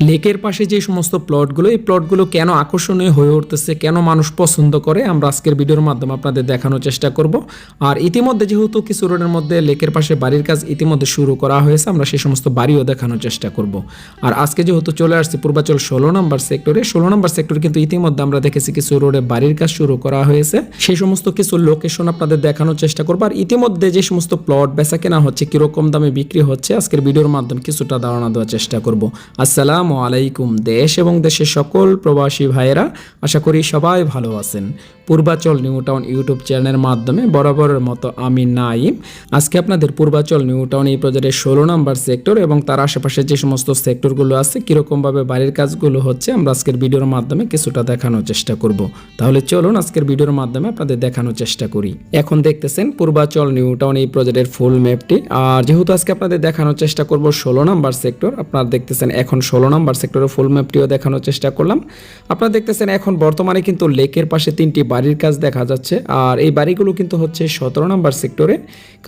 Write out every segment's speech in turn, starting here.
লেকের পাশে যে সমস্ত প্লটগুলো, এই প্লটগুলো কেন আকর্ষণীয় হয়ে উঠতেছে, কেন মানুষ পছন্দ করে, আমরা আজকের ভিডিওর মাধ্যমে আপনাদের দেখানোর চেষ্টা করব। আর ইতিমধ্যে যেহেতু কিছু রোডের মধ্যে লেকের পাশে বাড়ির কাজ ইতিমধ্যে শুরু করা হয়েছে, আমরা সেই সমস্ত বাড়িও দেখানোর চেষ্টা করব। আর আজকে যেহেতু চলে আসছে পূর্বাচল ষোলো নম্বর সেক্টরে, ষোলো নম্বর সেক্টরে কিন্তু ইতিমধ্যে আমরা দেখেছি কিছু রোডে বাড়ির কাজ শুরু করা হয়েছে। সেই সমস্ত কিছু লোকেশন আপনাদের দেখানোর চেষ্টা করব। আর ইতিমধ্যে যে সমস্ত প্লট বেচা কেনা হচ্ছে, কীরকম দামে বিক্রি হচ্ছে, আজকের ভিডিওর মাধ্যমে কিছুটা ধারণা দেওয়ার চেষ্টা করব। আসসালামু আলাইকুম দেশ এবং দেশের সকল প্রবাসী ভাইয়েরা আশা করি সবাই ভালো আছেন। পূর্বাচল নিউ টাউন ইউটিউব চ্যানেলের মাধ্যমে বরাবরের মতো আমি নাইম। আজকে আপনাদের পূর্বাচল নিউ টাউন এই প্রজেক্টের ষোলো নম্বর সেক্টর এবং তার আশেপাশে যে সমস্ত সেক্টরগুলো আছে, কীরকমভাবে বাড়ির কাজগুলো হচ্ছে, আমরা আজকের ভিডিওর মাধ্যমে কিছুটা দেখানোর চেষ্টা করব। তাহলে চলুন আজকের ভিডিওর মাধ্যমে আপনাদের দেখানোর চেষ্টা করি। এখন দেখতেছেন পূর্বাচল নিউ টাউন এই প্রজেক্টের ফুল ম্যাপটি। আর যেহেতু আজকে আপনাদের দেখানোর চেষ্টা করব ষোলো নম্বর সেক্টর, আপনারা দেখতেছেন এখন ষোলো নম্বর সেক্টরের ফুল ম্যাপটিও দেখানোর চেষ্টা করলাম। আপনারা দেখতেছেন এখন বর্তমানে কিন্তু লেকের পাশে তিনটি বাড়ির কাজ দেখা যাচ্ছে। আর এই বাড়িগুলো কিন্তু হচ্ছে সতেরো নম্বর সেক্টরে।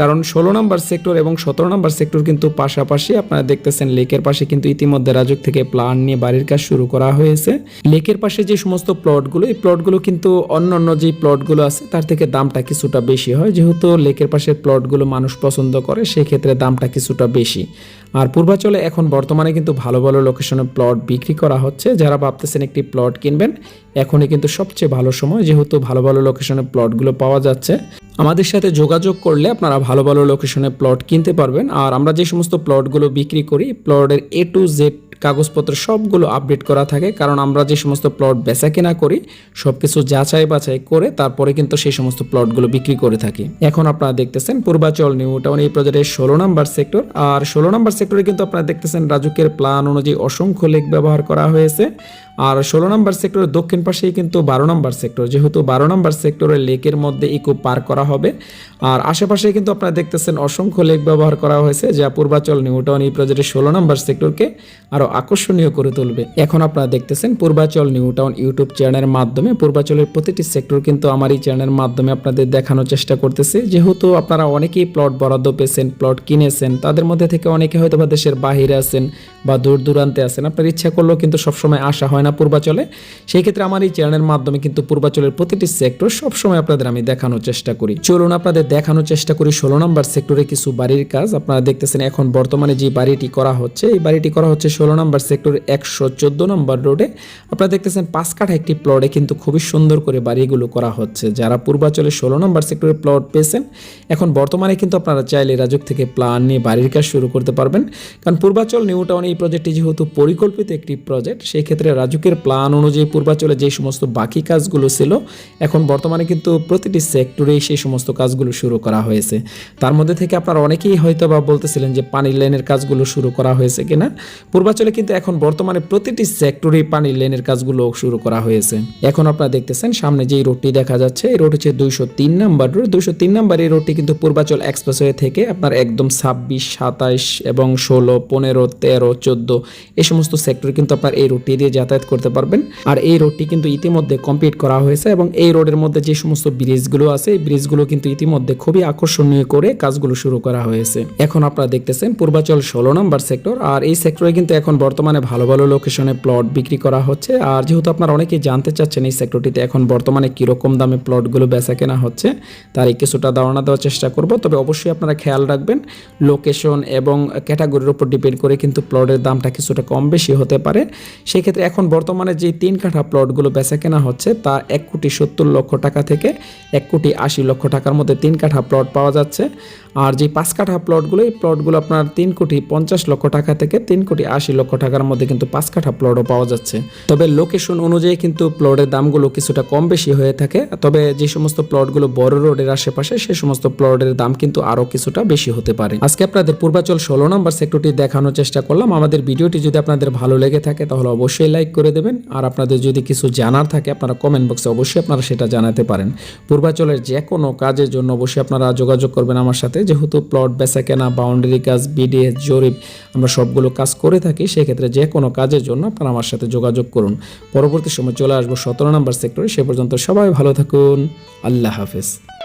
কারণ ষোলো নম্বর সেক্টর এবং সতেরো নম্বর সেক্টর কিন্তু পাশাপাশি আপনারা দেখতেছেন লেকের পাশে কিন্তু ইতিমধ্যে রাজক থেকে প্ল্যান নিয়ে বাড়ির কাজ শুরু করা হয়েছে। লেকের পাশে যে সমস্ত প্লটগুলো এই প্লটগুলো কিন্তু অন্য অন্য যে প্লটগুলো আছে, তার থেকে দামটা কিছুটা বেশি হয়। যেহেতু লেকের পাশের প্লটগুলো মানুষ পছন্দ করে, সেক্ষেত্রে দামটা কিছুটা বেশি। আর পূর্বাচলে এখন বর্তমানে কিন্তু ভালো ভালো লোকেশনে প্লট বিক্রি করা হচ্ছে। যারা ভাবতেছেন একটি প্লট কিনবেন, এখনই কিন্তু সবচেয়ে ভালো সময়, যেহেতু ভালো ভালো লোকেশনে প্লটগুলো পাওয়া যাচ্ছে। আমাদের সাথে যোগাযোগ করলে আপনারা ভালো ভালো লোকেশনে প্লট কিনতে পারবেন। আর আমরা যে সমস্ত প্লটগুলো বিক্রি করি প্লটের এ টু জেড কাগজপত্র সবগুলো আপডেট করা থাকে, কারণ আমরা যে সমস্ত প্লট বেচা কেনা করি সব কিছু যাচাই বাছাই করে তারপরে কিন্তু সেই সমস্ত প্লটগুলো বিক্রি করে থাকি। এখন আপনারা দেখতেছেন পূর্বাচল নিউ টাউন এই প্রজেক্টের ষোলো নম্বর সেক্টর আর ষোলো নম্বর সেক্টরে কিন্তু আপনারা দেখতেছেন রাজুকের প্ল্যান অনুযায়ী অসংখ্য লেক ব্যবহার করা হয়েছে। আর ষোলো নম্বর সেক্টরের দক্ষিণ পাশেই কিন্তু বারো নম্বর সেক্টর, যেহেতু বারো নম্বর সেক্টরের লেকের মধ্যে ইকো পার্ক করা হবে। আর আশেপাশে কিন্তু আপনারা দেখতেছেন অসংখ্য লেক ব্যবহার করা হয়েছে, যা পূর্বাচল নিউটাউন এই প্রজেক্টের ষোলো নম্বর সেক্টরকে আরও আকর্ষণীয় করে তুলবে। এখন আপনারা দেখতেছেন পূর্বাচল নিউটাউন ইউটিউব চ্যানেলের মাধ্যমে, পূর্বাচলের প্রতিটি সেক্টর কিন্তু আমার এই চ্যানেলের মাধ্যমে আপনাদের দেখানোর চেষ্টা করতেছে। যেহেতু আপনারা অনেকেই প্লট বরাদ্দ পেয়েছেন, প্লট কিনেছেন, তাদের মধ্যে থেকে অনেকে হয়তো বা দেশের বাহিরে আছেন বা দূর দূরান্তে আছেন, আপনার ইচ্ছা করলেও কিন্তু সবসময় আসা হয় না পূর্বাচলে, সেই ক্ষেত্রে আমার এই চ্যানেলের মাধ্যমে কিন্তু পূর্বাচলের প্রতিটি সেক্টর সবসময় আপনাদের আমি দেখানোর চেষ্টা করি। চলুন আপনাদের দেখানোর চেষ্টা করি ষোলো নম্বর সেক্টরে কিছু বাড়ির কাজ। আপনারা দেখতেছেন এখন বর্তমানে যে বাড়িটি করা হচ্ছে, এই বাড়িটি করা হচ্ছে ষোলো নম্বর সেক্টরের একশো চোদ্দ নম্বর রোডে আপনারা দেখতেছেন পাঁচ কাঠা একটি প্লটে কিন্তু খুবই সুন্দর করে বাড়িগুলো করা হচ্ছে। যারা পূর্বাচলে ষোলো নম্বর সেক্টরে প্লট পেয়েছেন, এখন বর্তমানে কিন্তু আপনারা চাইলে রাজক থেকে প্ল্যান নিয়ে বাড়ির কাজ শুরু করতে পারবেন। কারণ পূর্বাচল নিউ টাউন এই প্রজেক্টটি যেহেতু পরিকল্পিত একটি প্রজেক্ট সেই ক্ষেত্রে রাজুকের প্ল্যান অনুযায়ী পূর্বাচলে যে সমস্ত বাকি কাজগুলো ছিল, এখন বর্তমানে কিন্তু প্রতিটি সেক্টরেই সেই সমস্ত কাজগুলো শুরু করা হয়েছে। তার মধ্যে থেকে আপনারা অনেকেই হয়তো বা বলতেছিলেন যে পানির লাইনের কাজগুলো শুরু করা হয়েছে কিনা। পূর্বাচলে কিন্তু এখন বর্তমানে প্রতিটি সেক্টরেই পানির লাইনের কাজগুলো শুরু করা হয়েছে। এখন আপনারা দেখতেছেন, সামনে যেই রোডটি দেখা যাচ্ছে, এই রোড হচ্ছে দুইশো তিন নাম্বার রোড। দুইশো তিন নাম্বার এই রোডটি কিন্তু পূর্বাচল এক্সপ্রেসওয়ে থেকে আপনার একদম ছাব্বিশ, সাতাইশ এবং ষোলো, পনেরো, তেরো, চোদ্দ এই সমস্ত সেক্টর কিন্তু আপনার এই রোডটি দিয়ে যাতায়াত করতে পারবেন। আর এই রোডটি কিন্তু ইতিমধ্যে কমপ্লিট করা হয়েছে এবং এই রোডের মধ্যে যে সমস্ত ব্রিজগুলো আছে, এই ব্রিজগুলো কিন্তু ইতিমধ্যে খুবই আকর্ষণীয় করে কাজগুলো শুরু করা হয়েছে। এখন আপনারা দেখতেছেন পূর্বাচল ষোলো নম্বর সেক্টর, আর এই সেক্টরে কিন্তু এখন বর্তমানে ভালো ভালো লোকেশনে প্লট বিক্রি করা হচ্ছে। আর যেহেতু আপনারা অনেকেই জানতে চাচ্ছেন এই সেক্টরটিতে এখন বর্তমানে কীরকম দামে প্লটগুলো বেচা কেনা হচ্ছে, তার এই কিছুটা ধারণা দেওয়ার চেষ্টা করব। তবে অবশ্যই আপনারা খেয়াল রাখবেন লোকেশন এবং ক্যাটাগরির উপর ডিপেন্ড করে কিন্তু প্লটের দামটা কিছুটা কম বেশি হতে পারে। সেক্ষেত্রে এখন বর্তমানে যে তিন কাঠা প্লটগুলো বেচা কেনা হচ্ছে, তা এক কোটি সত্তর লক্ষ টাকা থেকে এক কোটি আশি লক্ষ টাকার মধ্যে তিন কাঠা প্লট পাওয়া যাচ্ছে। আর যে পাঁচ কাঠা প্লটগুলো, এই প্লটগুলো আপনার তিন কোটি পঞ্চাশ লক্ষ টাকা থেকে তিন কোটি আশি লক্ষ টাকার মধ্যে কিন্তু পাঁচ কাঠা প্লটও পাওয়া যাচ্ছে। তবে লোকেশন অনুযায়ী কিন্তু প্লটের দামগুলো কিছুটা কম বেশি হয়ে থাকে। তবে যে সমস্ত প্লটগুলো বড় রোডের আশেপাশে, সে সমস্ত প্লটের দাম কিন্তু আরও কিছুটা বেশি হতে পারে। আজকে আপনাদের পূর্বাচল ষোলো নম্বর সেক্টরটি দেখানোর চেষ্টা করলাম। আমাদের ভিডিওটি যদি আপনাদের ভালো লেগে থাকে, তাহলে অবশ্যই লাইক করে দেবেন। আর আপনাদের যদি কিছু জানার থাকে, আপনারা কমেন্ট বক্সে অবশ্যই আপনারা সেটা জানাতে পারেন। পূর্বাচলের যে কোনো কাজের জন্য অবশ্যই আপনারা যোগাযোগ করবেন আমার সাথে। যেহেতু প্লট বেচা কেনা বাউন্ডারি কাজ বিডিএস জরিপ, আমরা সবগুলো কাজ করে থাকি, সেক্ষেত্রে যে কোনো কাজের জন্য আপনারা আমার সাথে যোগাযোগ করুন। পরবর্তী সময় চলে আসব সতেরো নম্বর সেক্টরে সে পর্যন্ত সবাই ভালো থাকুন। আল্লাহ হাফেজ।